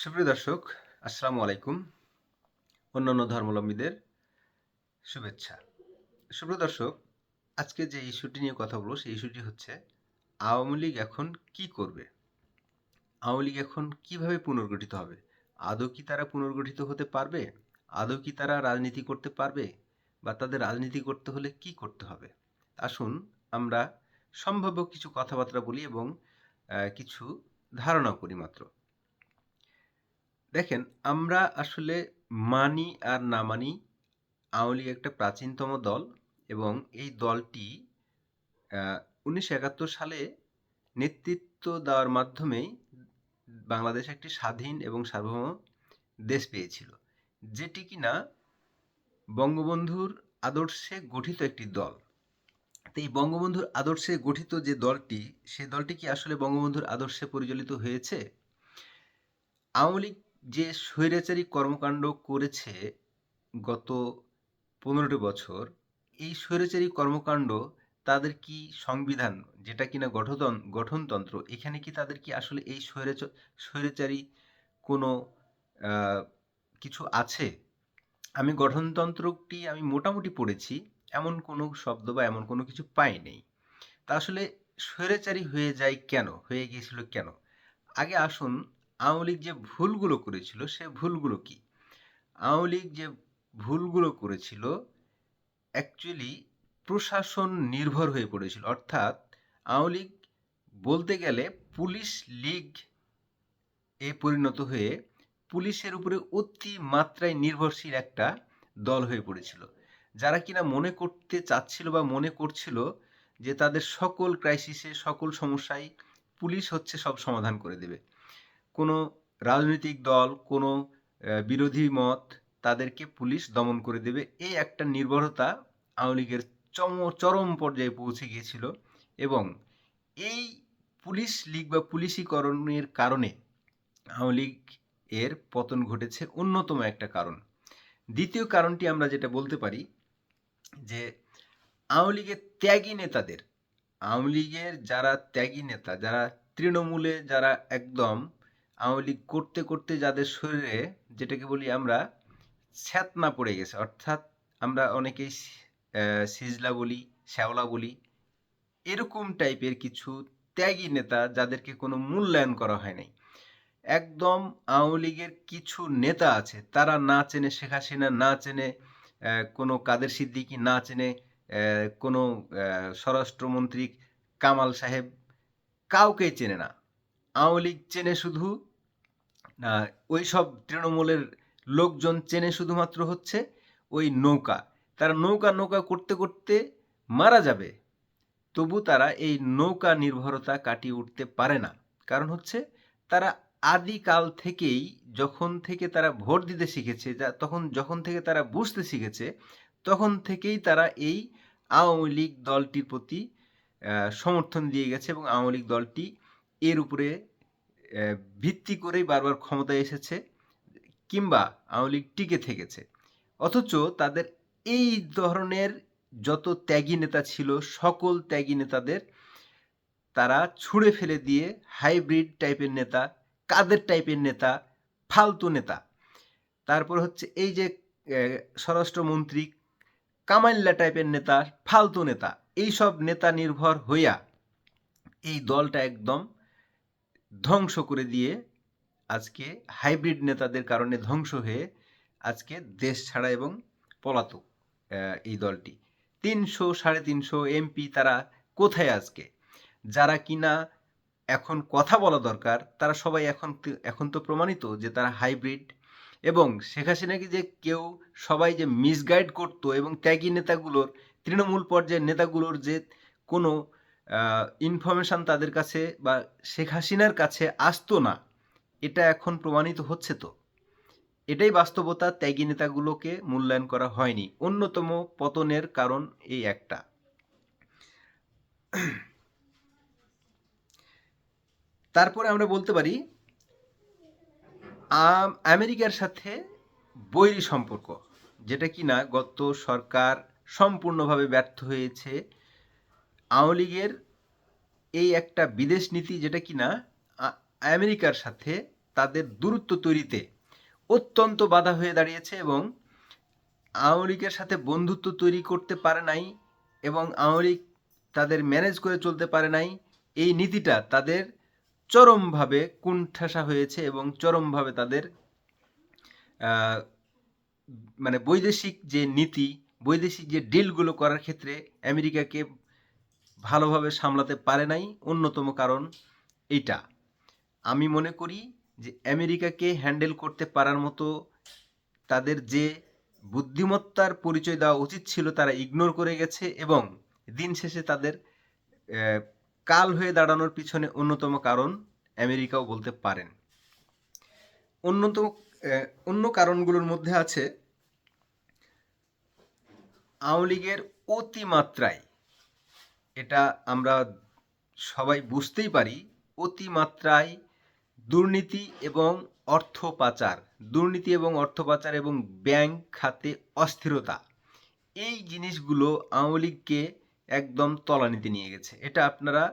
সুপ্রিয় দর্শক, আসসালামু আলাইকুম। অন্যান্য ধর্মাবলম্বীদের শুভেচ্ছা। সুপ্রিয় দর্শক, আজকে যে ইস্যুটি নিয়ে কথা বলব, সেই ইস্যুটি হচ্ছে, আওয়ামী লীগ এখন কি করবে? আওয়ামী লীগ এখন কীভাবে পুনর্গঠিত হবে? আদৌ কি তারা পুনর্গঠিত হতে পারবে? আদৌ কি তারা রাজনীতি করতে পারবে? বা তাদের রাজনীতি করতে হলে কি করতে হবে? আসুন আমরা সম্ভাব্য কিছু কথাবার্তা বলি এবং কিছু ধারণা করি মাত্র। দেখেন, আমরা আসলে মানি আর না মানি আওয়ামী লীগ একটা প্রাচীনতম দল এবং এই দলটি উনিশশো একাত্তর সালে নেতৃত্ব দেওয়ার মাধ্যমেই বাংলাদেশ একটি স্বাধীন এবং সার্বভৌম দেশ পেয়েছিল, যেটি কিনা বঙ্গবন্ধুর আদর্শে গঠিত একটি দল। তো এই বঙ্গবন্ধুর আদর্শে গঠিত যে দলটি, সেই দলটি কি আসলে বঙ্গবন্ধুর আদর্শে পরিচালিত হয়েছে? আওয়ামী লীগ যে স্বৈরাচারী কর্মকাণ্ড করেছে গত পনেরোটি বছর, এই স্বৈরাচারী কর্মকাণ্ড তাদের কি সংবিধান, যেটা কিনা গঠন গঠনতন্ত্র, এখানে কি তাদের কি আসলে এই স্বৈরাচ, স্বৈরাচারী কোনো কিছু আছে? আমি গঠনতন্ত্রটি আমি মোটামুটি পড়েছি, এমন কোনো শব্দ বা এমন কোনো কিছু পাই নেই। তা আসলে স্বৈরাচারী হয়ে যায় কেন? হয়ে গিয়েছিল কেন? আগে আসুন আওয়ামী লীগ যে ভুলগুলো করেছিল, সে ভুলগুলো কি? আওয়ামী লীগ যে ভুলগুলো করেছিল অ্যাকচুয়ালি প্রশাসন নির্ভর হয়ে পড়েছিল। অর্থাৎ আওয়ামী লীগ বলতে গেলে পুলিশ লীগ এ পরিণত হয়ে পুলিশের উপরে অতি মাত্রায় নির্ভরশীল একটা দল হয়ে পড়েছিল। যারা কিনা মনে করতে চাচ্ছিল বা মনে করছিল যে তাদের সকল ক্রাইসিসে সকল সমস্যায় পুলিশ হচ্ছে সব সমাধান করে দেবে। কোনো রাজনৈতিক দল, কোনো বিরোধী মত তাদেরকে পুলিশ দমন করে দেবে। এই একটা নির্ভরতা আওয়ামী লীগের চম, চরম পর্যায়ে পৌঁছে গিয়েছিল এবং এই পুলিশ লীগ বা পুলিশীকরণের কারণে আওয়ামী লীগ এর পতন ঘটেছে অন্যতম একটা কারণ। দ্বিতীয় কারণটি আমরা যেটা বলতে পারি যে আওয়ামী লীগের ত্যাগী নেতাদের, আওয়ামী লীগের যারা ত্যাগী নেতা, যারা তৃণমূলে যারা একদম আওয়ামী লীগ করতে করতে যাদের শরীরে যেটাকে বলি আমরা ছ্যাতনা পড়ে গেছে। অর্থাৎ আমরা অনেকেই সিজলা বলি, শ্যাওলা বলি, এরকম টাইপের কিছু ত্যাগী নেতা যাদেরকে কোনো মূল্যায়ন করা হয় নাই। একদম আওয়ামী লীগের কিছু নেতা আছে, তারা না চেনে শেখ হাসিনা, না চেনে কোনো কাদের সিদ্দিকি, না চেনে কোনো স্বরাষ্ট্রমন্ত্রী কামাল সাহেব, কাউকেই চেনে না। আওয়ামী লীগ চেনে শুধু ওই সব তৃণমূলের লোকজন চেনে শুধুমাত্র হচ্ছে ওই নৌকা। তারা নৌকা নৌকা করতে করতে মারা যাবে। তবু তারা এই নৌকা নির্ভরতা কাটিয়ে উঠতে পারে না। কারণ হচ্ছে তারা আদিকাল থেকেই যখন থেকে তারা ভোট দিতে শিখেছে, যা- তখন যখন থেকে তারা বুঝতে শিখেছে, তখন থেকেই তারা এই আওয়ামী লীগ দলটির প্রতি সমর্থন দিয়ে গেছে এবং আওয়ামী লীগ দলটি এর উপরে ভিত্তি করেই বারবার ক্ষমতায় এসেছে কিংবা আওয়ামী লীগ টিকে থেকেছে। অথচ তাদের এই ধরনের যত ত্যাগী নেতা ছিল, সকল ত্যাগী নেতাদের তারা ছুঁড়ে ফেলে দিয়ে হাইব্রিড টাইপের নেতা, কাদের টাইপের নেতা, ফালতু নেতা। তারপর হচ্ছে এই যে স্বরাষ্ট্রমন্ত্রী কামাল্লা টাইপের নেতা, ফালতু নেতা এই সব নেতা নির্ভর হইয়া এই দলটা একদম ধ্বংস করে দিয়ে আজকে হাইব্রিড নেতাদের কারণে ধ্বংস হয়ে আজকে দেশ ছাড়া এবং পলাতক এই দলটি। তিনশো সাড়ে তিনশো এমপি তারা কোথায় আজকে? যারা কিনা এখন কথা বলা দরকার, তারা সবাই এখন এখন তো প্রমাণিত যে তারা হাইব্রিড এবং শেখ হাসিনাকে যে কেউ সবাই যে মিসগাইড করতো এবং ত্যাগী নেতাগুলোর, তৃণমূল পর্যায়ের নেতাগুলোর যে কোনো ইনফরমেশন তাদের কাছে বা শেখ হাসিনার কাছে আসতো না, এটা এখন প্রমাণিত হচ্ছে তো। এটাই বাস্তবতা, ত্যাগী নেতাগুলোকে মূল্যায়ন করা হয়নি। অন্যতম পতনের কারণ এই একটা। তারপরে আমরা বলতে পারি আমেরিকার সাথে বৈরী সম্পর্ক, যেটা কিনা গত সরকার সম্পূর্ণভাবে ব্যর্থ হয়েছে। আওয়ামী লীগের এই একটা বিদেশ নীতি যেটা কিনা আমেরিকার সাথে তাদের দূরত্ব তৈরিতে অত্যন্ত বাধা হয়ে দাঁড়িয়েছে এবং আওয়ামী লীগের সাথে বন্ধুত্ব তৈরি করতে পারে নাই এবং আওয়ামী লীগ তাদের ম্যানেজ করে চলতে পারে নাই, এই নীতিটা তাদের চরমভাবে কুণ্ঠাসা হয়েছে এবং চরমভাবে তাদের মানে বৈদেশিক যে নীতি, বৈদেশিক যে ডিলগুলো করার ক্ষেত্রে আমেরিকাকে ভালোভাবে সামলাতে পারে নাই, অন্যতম কারণ এইটা। আমি মনে করি যে আমেরিকাকে হ্যান্ডেল করতে পারার মতো তাদের যে বুদ্ধিমত্তার পরিচয় দেওয়া উচিত ছিল, তারা ইগনোর করে গেছে এবং দিন শেষে তাদের কাল হয়ে দাঁড়ানোর পিছনে অন্যতম কারণ আমেরিকাও বলতে পারেন। অন্যতম অন্য কারণগুলোর মধ্যে আছে, আওয়ামী লীগের অতিমাত্রায় এটা আমরা সবাই বুঝতেই পারি, অতিমাত্রায় দুর্নীতি এবং অর্থ পাচার দুর্নীতি এবং অর্থ পাচার এবং ব্যাংক খাতে অস্থিরতা, এই জিনিসগুলো আওয়ামী লীগকে একদম তলানিতে নিয়ে গেছে। এটা আপনারা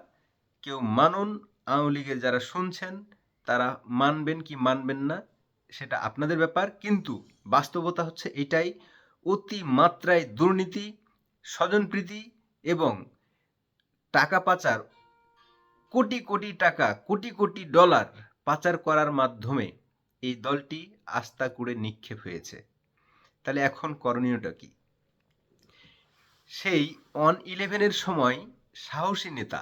কেউ মানুন, আওয়ামী লীগের যারা শুনছেন, তারা মানবেন কি মানবেন না, সেটা আপনাদের ব্যাপার। কিন্তু বাস্তবতা হচ্ছে এটাই অতি মাত্রায় দুর্নীতি, স্বজনপ্রীতি এবং টাকা পাচার, কোটি কোটি টাকা, কোটি কোটি ডলার পাচার করার মাধ্যমে এই দলটি আস্থা করে নিক্ষেপ হয়েছে। তাহলে এখন করণীয়টা কি? সেই অন ইলেভেনের সময় সাহসী নেতা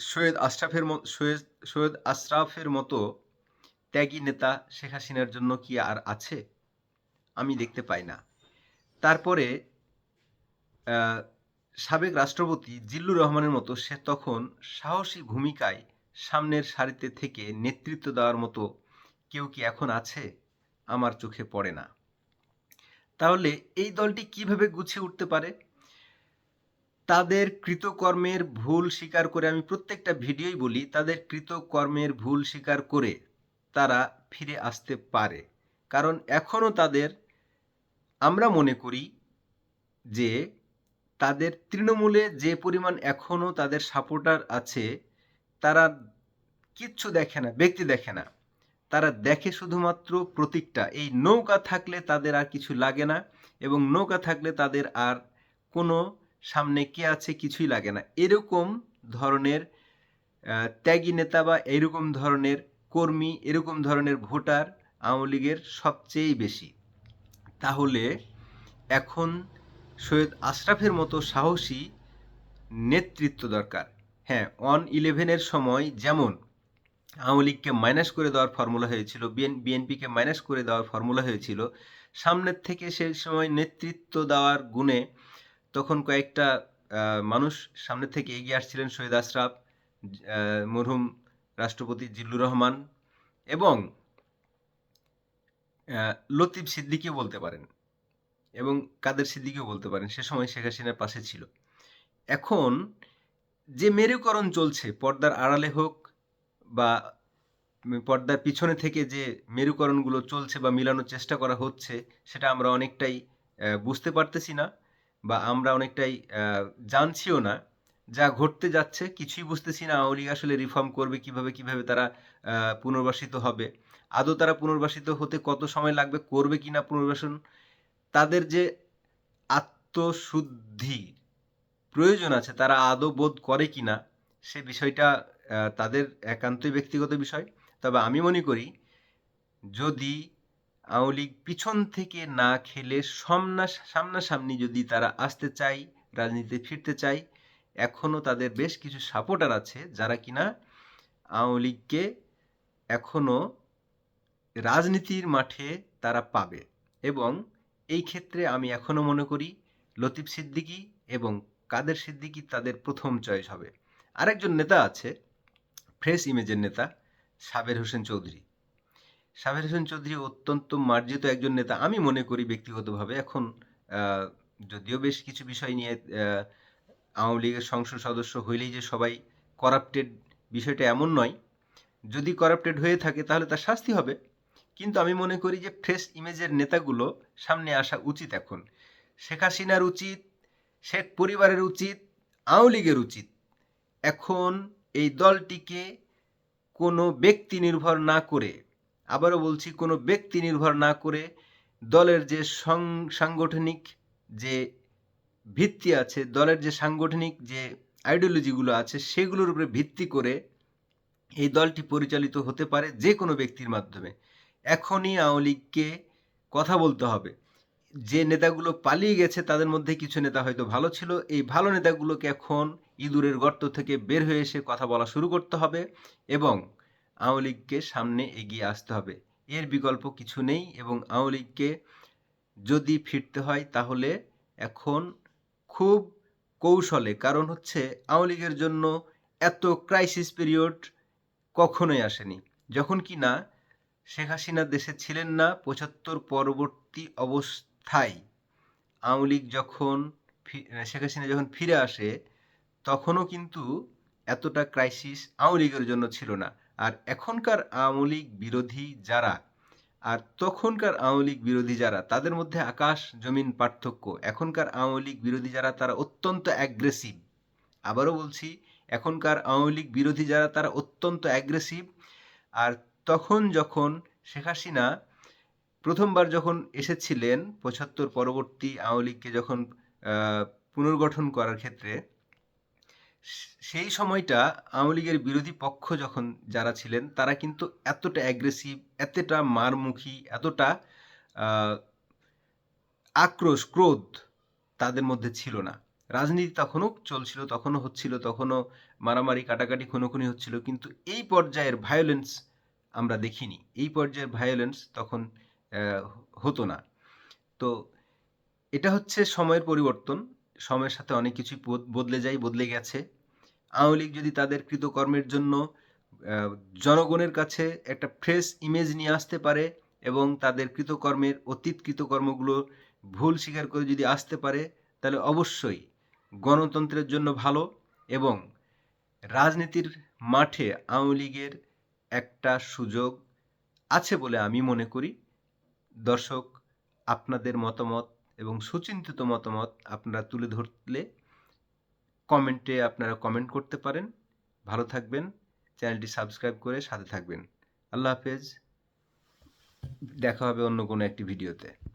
সৈয়দ আশরাফের সৈয়দ সৈয়দ আশরাফের মতো ত্যাগী নেতা শেখ হাসিনার জন্য কি আর আছে? আমি দেখতে পাই না। তারপরে সাবেক রাষ্ট্রপতি জিল্লুর রহমানের মতো সে তখন সাহসী ভূমিকায় সামনের সারিতে থেকে নেতৃত্ব দেওয়ার মতো কেউ কি এখন আছে? আমার চোখে পড়ে না। তাহলে এই দলটি কীভাবে গুছিয়ে উঠতে পারে? তাদের কৃতকর্মের ভুল স্বীকার করে আমি প্রত্যেকটা ভিডিওই বলি, তাদের কৃতকর্মের ভুল স্বীকার করে তারা ফিরে আসতে পারে। কারণ এখনও তাদের আমরা মনে করি যে তাদের তৃণমূলে যে পরিমাণ এখনও তাদের সাপোর্টার আছে, তারা কিচ্ছু দেখে না, ব্যক্তি দেখে না। তারা দেখে শুধুমাত্র প্রতীকটা। এই নৌকা থাকলে তাদের আর কিছু লাগে না এবং নৌকা থাকলে তাদের আর কোনো সামনে কে আছে কিছুই লাগে না। এরকম ধরনের ত্যাগী নেতা বা এরকম ধরনের কর্মী, এরকম ধরনের ভোটার আওয়ামী লীগের সবচেয়ে বেশি। তাহলে এখন সৈয়দ আশরাফের মতো সাহসী নেতৃত্ব দরকার। হ্যাঁ অন ইলেভেনের সময় যেমন আওয়ামী লীগকে মাইনাস করে দেওয়ার ফর্মুলা হয়েছিল বিএন বিএনপিকে মাইনাস করে দেওয়ার ফর্মুলা হয়েছিল, সামনের থেকে সেই সময় নেতৃত্ব দেওয়ার গুণে তখন কয়েকটা মানুষ সামনে থেকে এগিয়ে আসছিলেন সৈয়দ আশরাফ মরহুম রাষ্ট্রপতি জিল্লুর রহমান এবং লতিফ সিদ্দিকিও বলতে পারেন। এবং কাদের সিদ্দিকিও বলতে পারেন, সে সময় শেখ হাসিনার পাশে ছিল। এখন যে মেরুকরণ চলছে, পর্দার আড়ালে হোক বা পর্দার পিছনে থেকে যে মেরুকরণগুলো চলছে বা মিলানোর চেষ্টা করা হচ্ছে, সেটা আমরা অনেকটাই বুঝতে পারতেছি না বা আমরা অনেকটাই জানছিও না। যা ঘটতে যাচ্ছে, কিছুই বুঝতেছি না। আওয়ামী লীগ আসলে রিফর্ম করবে কীভাবে কীভাবে তারা পুনর্বাসিত হবে? আদৌ তারা পুনর্বাসিত হতে কত সময় লাগবে, করবে কিনা পুনর্বাসন তাদের যে আত্মশুদ্ধি প্রয়োজন আছে, তারা আদৌ বোধ করে কিনা, সে বিষয়টা তাদের একান্তই ব্যক্তিগত বিষয়। তবে আমি মনে করি, যদি আওয়ামী লীগ পিছন থেকে না খেলে সামনা, সামনাসামনি যদি তারা আসতে চায়, রাজনীতিতে ফিরতে চায় এখনও তাদের বেশ কিছু সাপোর্টার আছে যারা কিনা আওয়ামী লীগকে এখনও রাজনীতির মাঠে তারা পাবে। এবং এই ক্ষেত্রে আমি এখনও মনে করি লতিফ সিদ্দিকী এবং কাদের সিদ্দিকি তাদের প্রথম চয়েস হবে। আরেকজন নেতা আছে ফ্রেশ ইমেজের নেতা, সাবের হোসেন চৌধুরী। সাবের হোসেন চৌধুরী অত্যন্ত মার্জিত একজন নেতা। আমি মনে করি ব্যক্তিগতভাবে এখন যদিও বেশ কিছু বিষয় নিয়ে আওয়ামী লীগের সংসদ সদস্য হইলেই যে সবাই করাপ্টেড বিষয়টা এমন নয়। যদি করাপ্টেড হয়ে থাকে তাহলে তার শাস্তি হবে। কিন্তু আমি মনে করি যে ফ্রেশ ইমেজের নেতাগুলো সামনে আসা উচিত এখন। শেখ হাসিনার উচিত, শেখ পরিবারের উচিত, আওয়ামী লীগের উচিত। এখন এই দলটিকে কোনো ব্যক্তি নির্ভর না করে, আবারও বলছি কোনো ব্যক্তি নির্ভর না করে দলের যে সাংগঠনিক যে ভিত্তি আছে, দলের যে সাংগঠনিক যে আইডিওলজিগুলো আছে, সেগুলোর উপরে ভিত্তি করে এই দলটি পরিচালিত হতে পারে যে কোনো ব্যক্তির মাধ্যমে। এখনই আওয়ামী লীগকে কথা বলতে হবে। যে নেতাগুলো পালিয়ে গেছে, তাদের মধ্যে কিছু নেতা হয়তো ভালো ছিল। এই ভালো নেতাগুলোকে এখন ইঁদুরের গর্ত থেকে বের হয়ে এসে কথা বলা শুরু করতে হবে এবং আওয়ামী লীগকে সামনে এগিয়ে আসতে হবে। এর বিকল্প কিছু নেই এবং আওয়ামী লীগকে যদি ফিরতে হয়, তাহলে এখন খুব কৌশলে, কারণ হচ্ছে আওয়ামী লীগের জন্য এত ক্রাইসিস পিরিয়ড কখনোই আসেনি। যখন কি না শেখ হাসিনা দেশে ছিলেন না, পঁচাত্তর পরবর্তী অবস্থায় আওয়ামী লীগ যখন শেখ হাসিনা যখন ফিরে আসে, তখনও কিন্তু এতটা ক্রাইসিস আওয়ামী লীগের জন্য ছিল না। আর এখনকার আওয়ামী লীগ বিরোধী যারা, আর তখনকার আওয়ামী লীগ বিরোধী যারা, তাদের মধ্যে আকাশ জমিন পার্থক্য। এখনকার আওয়ামী লীগ বিরোধী যারা, তারা অত্যন্ত অ্যাগ্রেসিভ আবারও বলছি, এখনকার আওয়ামী লীগ বিরোধী যারা, তারা অত্যন্ত অ্যাগ্রেসিভ আর তখন যখন শেখ হাসিনা প্রথমবার যখন এসেছিলেন পঁচাত্তর পরবর্তী আওয়ামী লীগকে যখন পুনর্গঠন করার ক্ষেত্রে, সেই সময়টা আওয়ামী লীগের বিরোধী পক্ষ যখন যারা ছিলেন, তারা কিন্তু এতটা অ্যাগ্রেসিভ এতটা মারমুখী, এতটা আক্রোশ, ক্রোধ তাদের মধ্যে ছিল না। রাজনীতি তখনও চলছিল, তখনও হচ্ছিল, তখনও মারামারি, কাটাকাটি, খুনোখুনি হচ্ছিল, কিন্তু এই পর্যায়ের ভায়োলেন্স আমরা দেখিনি। এই পর্যায়ের ভায়োলেন্স তখন হতো না। তো এটা হচ্ছে সময়ের পরিবর্তন। সময়ের সাথে অনেক কিছুই বদলে যায়, বদলে গেছে। আওয়ামী লীগ যদি তাদের কৃতকর্মের জন্য জনগণের কাছে একটা ফ্রেশ ইমেজ নিয়ে আসতে পারে এবং তাদের কৃতকর্মের অতীত কৃতকর্মগুলো ভুল স্বীকার করে যদি আসতে পারে, তাহলে অবশ্যই গণতন্ত্রের জন্য ভালো এবং রাজনীতির মাঠে আওয়ামী লীগের একটা সুযোগ আছে বলে আমি মনে করি। দর্শক, আপনাদের মতামত এবং সুচিন্তিত মতামত আপনারা তুলে ধরলে কমেন্টে আপনারা কমেন্ট করতে পারেন। ভালো থাকবেন, চ্যানেলটি সাবস্ক্রাইব করে সাথে থাকবেন। আল্লাহ হাফেজ। দেখা হবে অন্য কোনো একটি ভিডিওতে।